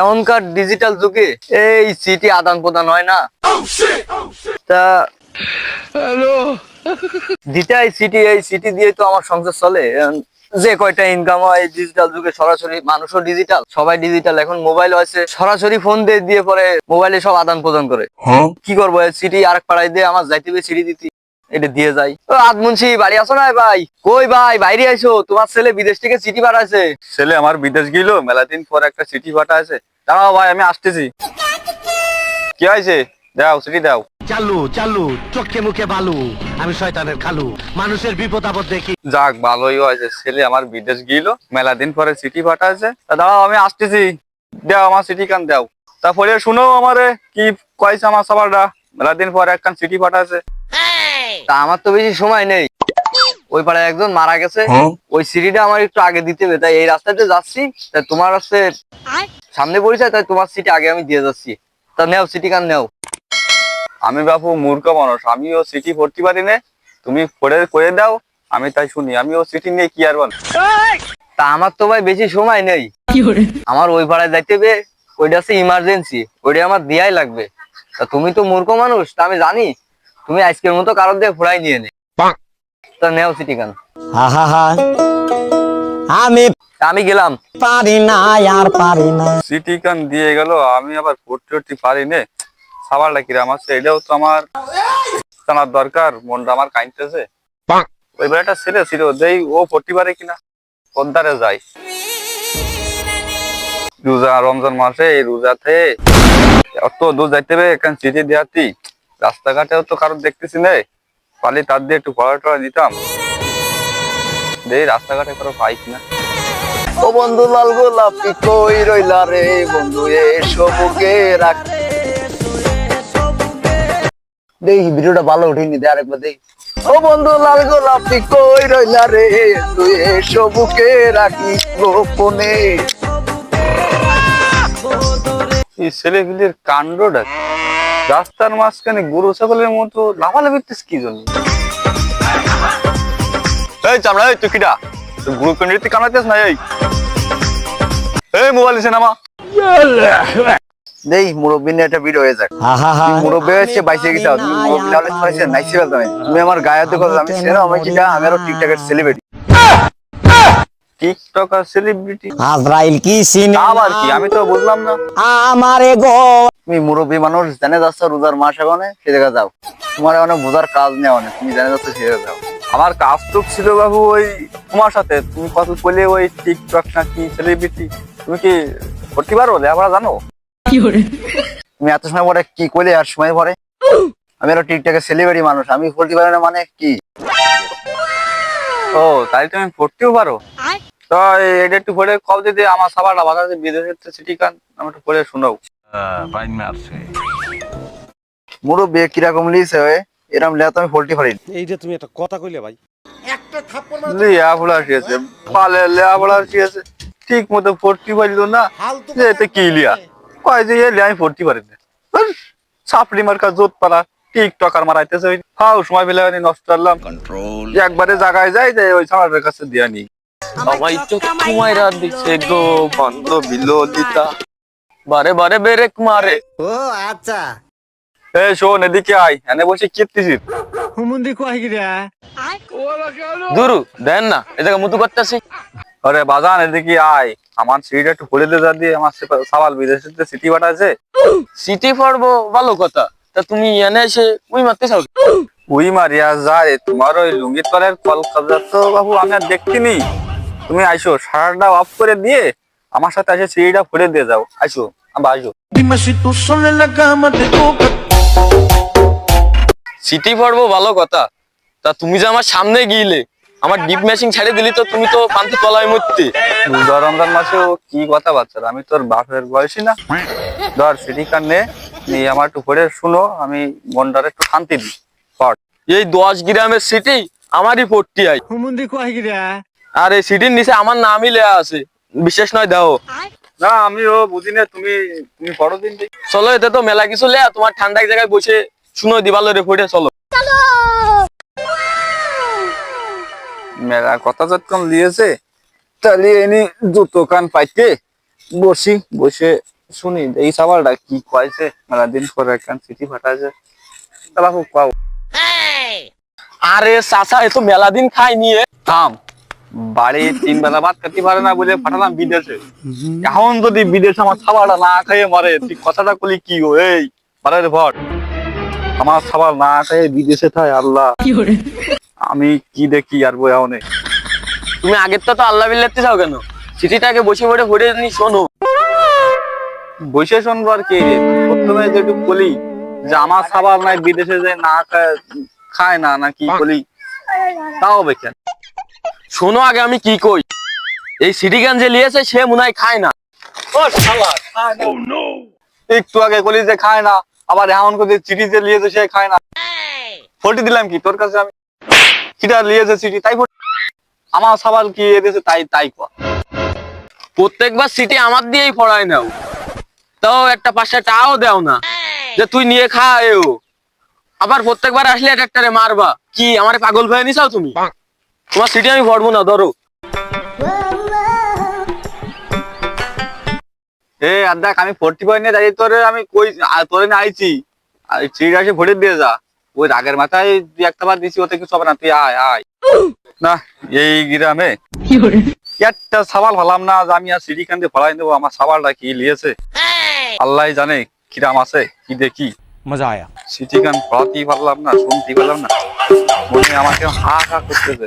এখনকার ডিজিটাল যুগে এই সিটি আদান প্রদান হয় না। তা দিটাই সিটি এই সিটি দিয়ে তো আমার সংসার চলে। যে কয়টা ইনকাম হয় ডিজিটাল যুগে সরাসরি মানুষও ডিজিটাল সবাই ডিজিটাল এখন মোবাইল আছে সরাসরি ফোন দিয়ে দিয়ে পরে মোবাইলে সব আদান প্রদান করে। কি করব সিটি আরেক পাড়ায় দিয়ে আমার যাইতে হবে সিটি দিতে। এটা দিয়ে যাই। ও আদমুন্সি বাড়ি আসো না ভাই? কই ভাই বাইরে আইসো তোমার ছেলে বিদেশ থেকে চিঠি পাঠাইছে। ছেলে আমার বিদেশ গেল মেলা দিন পর একটা চিঠি পাঠা আছে দাঁড়াও ভাই আমি আসতেছি। কি হয়েছে? দাও চিঠি দাও। চালু চালু চোখে মুখে বালু। আমি শয়তানের খালু। মানুষের বিপদ আপদ দেখি। যাক ভালোই হয়েছে। ছেলে আমার বিদেশ গেল মেলা দিন পরে চিঠি পাঠা আছে তা দাঁড়াও আমি আসতেছি। দাও আমার চিঠি কান দাও। তারপরে শুনো আমারে কি কয়েছে আমার সবারটা মেলা দিন পরে একখান চিঠি পাঠা আছে তা আমার তো বেশি সময় নেই। ওই পাড়ায় একজন মারা গেছে। ওই সিঁড়িটা আমার একটু আগে দিতে হবে। তাই এই রাস্তাতে যাচ্ছি। তাই তোমার রাস্তে সামনে পড়েছে তাই তোমার সিটি আগে আমি দিয়ে যাচ্ছি। তা নেও সিটি কান নেও। আমি বাপু মূর্খ মানুষ। আমিও সিটি ভর্তি পারি না। তুমি পড়ে করে দাও। আমি তাই শুনি। আমি ও চিঠি নিয়ে কি আর বল তা আমার তো ভাই বেশি সময় নেই। আমার ওই পাড়ায় যাইতে হবে। ওইটা হচ্ছে ইমার্জেন্সি ওইটা আমার দেয়াই লাগবে। তা তুমি তো মূর্খ মানুষ। তা আমি জানি। তুমি আজকের মতো কারোর দিয়ে ফোড়াই নিয়ে নে। তা নেও সিটি আহা আমি আমি গেলাম। পারি না আর পারি না। চিঠি কান দিয়ে গেল আমি আবার ভর্তি পারি নে। সাবারটা কিরাম আছে এটাও তো আমার জানার দরকার মনটা আমার কাইনতেছে ওই বেলাটা ছেলে ছিল দেই ও ভর্তি পারে কিনা পদ্মারে যাই। রোজা রমজান মাসে এই রোজাতে অত দূর যাইতে হবে এখানে চিঠি দেয়াতি। রাস্তাঘাটেও তো কারও দেখতেছি নে পালি তার দিয়ে একটু পড়া টড়া দিতাম। দেই রাস্তাঘাটে কারও পাই কিনা। ও বন্ধু লাল গোলাপি কই রইলা রে? বন্ধু এসো বুকে রাখ। দেখি ভিডিওটা ভালো উঠিনি দে আরেকবার দেখি ও বন্ধু লাল গোলাপি কই রইলা রে? তুই এসো বুকে রাখি গোপনে। ছেলেগুলির কাণ্ডটা কি? রাস্তার মাঝখানে গরু ছাগলের মতো লাফালাফি করতেছিস কি জন্য? এই চামড়া এই তুই কিটা তুই গুরু না এই? এই মোবাইল দিছে নামা। দেই মুরব্বী নিয়ে একটা ভিডিও হয়ে যাক। মুরব্বী হচ্ছে বাইসে গেছে তুমি মুরব্বী না হলে তোমার সে নাইসে তুমি আমার গায়ে হাতে কথা আমি ছেলে আমি কিটা আমি আরও টিকটকের সেলিব্রিটি টিকটকার সেলিব্রিটি আজরাইল কি সিনে আবার কি? আমি তো বুঝলাম না। আমারে গো তুমি মুরব্বী মানুষ জানে যাচ্ছ রোজার মাস এখানে সে জায়গা যাও। তোমার অনেক বোঝার কাজ নেই অনেক তুমি জানে যাচ্ছ সে জায়গা যাও। আমার কাজ তো ছিল বাবু ওই তোমার সাথে তুমি কত বলে ওই টিকটক নাকি সেলিব্রিটি তুমি কি করতে পারো লেখাপড়া জানো? তুমি এত সময় পরে কি করলে আর সময় পরে? আমি আরও টিকটকের সেলিব্রিটি মানুষ আমি বলতে পারি না মানে কি? ও তাই তুমি পড়তেও পারো। তো এটা একটু পড়ে কল দিতে আমার সাবারটা বাধা বিদেশের সিটি কান আমি একটু পড়ে শোনাও। মুরব্বী কীরকম লিছে এরকম তো আমি বলতে পারি না। এইটা তুমি একটা কথা কইলে ভাই। লেখাপড়া শিখেছে পালে লেখাপড়া শিখেছে। ঠিক মতো পড়তে পারিল না যে এতে কি লিয়া? কয় যে এলে আমি পড়তে পারি না। সাপড়ি মার্কা জোত পালা টিকটকার মারাইতেছে ওই। হাও সময় পেলে নষ্ট করলাম। একবারে জায়গায় যাই যে ওই সামারের কাছে দিয়া নি। সবাই তো তোমায় রাত দিচ্ছে গো বন্ধ বিলোলিতা। বারে বারে বেরেক মারে। ও আচ্ছা। এ শোন এদিকে আয়। এনে বসে হুমুন্দি গিরা দুরু দেন না এ জায়গা মুতু করতেছি। আরে বাজান এদিকে আয়। আমার সিঁড়িটা একটু খুলে দে দিয়ে আমার সাবাল বিদেশে সিটি বাটা আছে। সিটি ভালো কথা। তা তুমি এনে এসে উই মারতে চাও উই মারিয়া যায় তোমার ওই লুঙ্গির তলের কল খাজা তো বাবু আমি আর দেখিনি তুমি আইসো সারাটা অফ করে দিয়ে আমার সাথে এসে সিঁড়িটা খুলে দিয়ে যাও। আইসো আবার toca. সিটি পড়ব ভালো কথা। তা তুমি যে আমার সামনে গিয়েলে আমার ডিপ মেশিন ছেড়ে দিলি তো তুমি তো পান্তি তলায় মরতে। রমজান মাসে ও কি কথা বাচ্চারা আমি তোর বাপের বয়সী না। ধর সিটি কান নে আমার একটু করে শুনো আমি মনটারে একটু শান্তি দিই। এই দশ গ্রামের সিটি আমারই পড়তি আই আর এই সিটির নিচে আমার নামই লেয়া আছে। বিশেষ নয় দাও। না আমি ও বুঝি না তুমি তুমি পড়ো দিন চলো এতে তো মেলা কিছু লে তোমার ঠান্ডা এক জায়গায় বসে শুনো দিবালো রে ফুটে চলো! মেলা কথা যতক্ষণ লিয়েছে তাহলে এনি জুতো কান পাইতে বসি বসে শুনি এই সাবালটা কি কয়েছে মেলা দিন পরে একখান চিঠি পাঠাইছে। তাহলে খুব কাউ আরে চাচা এ তো মেলা দিন খাই নিয়ে থাম। বাড়ি তিন বেলা ভাত খেতে পারে না বলে পাঠালাম বিদেশে। এখন যদি বিদেশে আমার খাবারটা না খেয়ে মরে তুই কথাটা কলি কি গো? এই বারের ভট আমার খাবার না খেয়ে বিদেশে থায় আল্লাহ। আমি কি দেখি আর বই এখন তুমি আগের তো তো আল্লাহ বিল্লাতে যাও কেন? চিঠিটাকে বসে পড়ে পড়ে নি শোনো। বসে শুনব আর কি প্রথমে যেটুকু বলি যে আমার খাবার নাই বিদেশে যে না খায় খায় না না কি বলি তাও বেকেন শোনো আগে আমি কি কই। এই সিটি গান যে লিয়েছে সে মনে হয় খায় না। একটু আগে বলি যে খায় না আবার এমন করে চিঠি যে লিয়েছে সে খায় না। ফটি দিলাম কি? তোর কাছে আমি চিঠা লিয়েছে চিঠি তাই আমার সবার কি এদেশে তাই তাই কর। প্রত্যেকবার সিটি আমার দিয়েই পড়ায় নাও। তাও একটা পাঁচটা টাও দাও না যে তুই নিয়ে খা এও। আবার প্রত্যেকবার আসলে একটা মারবা। কি আমার পাগল ভয়ে নিছাও তুমি? তোমার সিটি আমি ভরবো না ধরো। এ আর দেখ আমি ফোর্টি পয়েন্ট নিয়ে দাঁড়িয়ে তোরে আমি কই তোরে নিয়ে আইছি। আর চিঠি আসে ভোটে দিয়ে যা। ওই রাগের মাথায় একটা বার দিছি ওতে কিছু হবে না তুই আয় আয়। না এই গ্রামে একটা সাবাল হলাম না যে আমি আর সিঁড়ি কান্দে ফলাই দেবো আমার সাবালটা কি লিয়েছে? আল্লাহ জানে কিরাম আছে কি দেখি মজা আয়া। সিটি গান পড়াতেই পারলাম না শুনতেই পারলাম না। মনে আমাকে হা হা করতেছে।